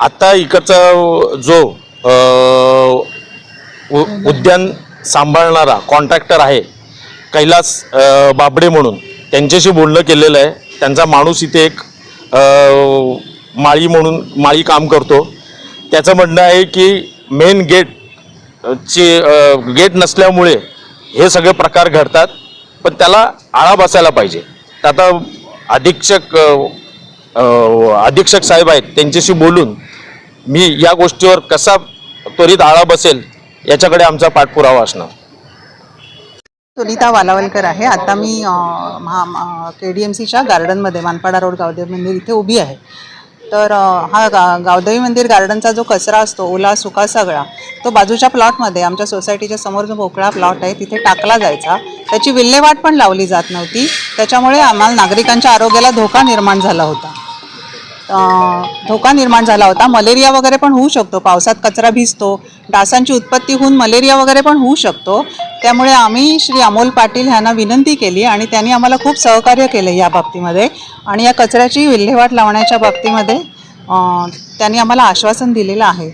आता इकडचा जो उ- उद्यान सांभाळणारा कॉन्ट्रॅक्टर आहे कैलास बाबडे म्हणून त्यांच्याशी बोलणं केलेलं आहे. त्यांचा माणूस इथे एक माळी म्हणून माळी काम करतो. त्याचं म्हणणं आहे की मेन गेट चे गेट नसल्यामुळे हे सगळे प्रकार घडतात पण त्याला आळा बसायला पाहिजे. आता अधीक्षक अधीक्षक साहेब आहेत त्यांच्याशी बोलून मी या गोष्टीवर कसा त्वरित आळा बसेल याच्याकडे आमचा पाठपुरावा असणार. सुनीता वालावलकर आहे. आता मी के डी एम सीच्या गार्डनमध्ये मानपाडा रोड गावदेवी मंदिर इथे उभी आहे. तर हा गा गावदेवी मंदिर गार्डनचा जो कचरा असतो ओला सुका सगळा तो बाजूच्या प्लॉटमध्ये आमच्या सोसायटीच्या समोर जो मोकळा प्लॉट आहे तिथे टाकला जायचा. त्याची विल्हेवाट पण लावली जात नव्हती. त्याच्यामुळे आम्हाला नागरिकांच्या आरोग्याला धोका निर्माण झाला होता. धोका निर्माण झाला होता. मलेरिया वगैरे पण होऊ शकतो. पावसात कचरा भिजतो. डासांची उत्पत्ती होऊन मलेरिया वगैरे पण होऊ शकतो. त्यामुळे आम्ही श्री अमोल पाटील ह्यांना विनंती केली आणि त्यांनी आम्हाला खूप सहकार्य केलं या बाबतीमध्ये. आणि या कचऱ्याची विल्हेवाट लावण्याच्या बाबतीमध्ये त्यांनी आम्हाला आश्वासन दिलेलं आहे.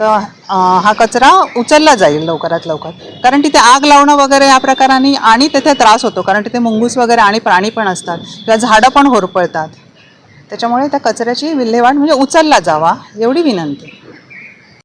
तर हा कचरा उचलला जाईल लवकरात लवकर. कारण तिथे आग लावणं वगैरे या प्रकाराने आणि तिथे त्रास होतो. कारण तिथे मुंगूस वगैरे आणि प्राणी पण असतात. किंवा झाडं पण होरपळतात. त्याच्यामुळे त्या कचऱ्याची विल्हेवाट म्हणजे उचलला जावा एवढी विनंती.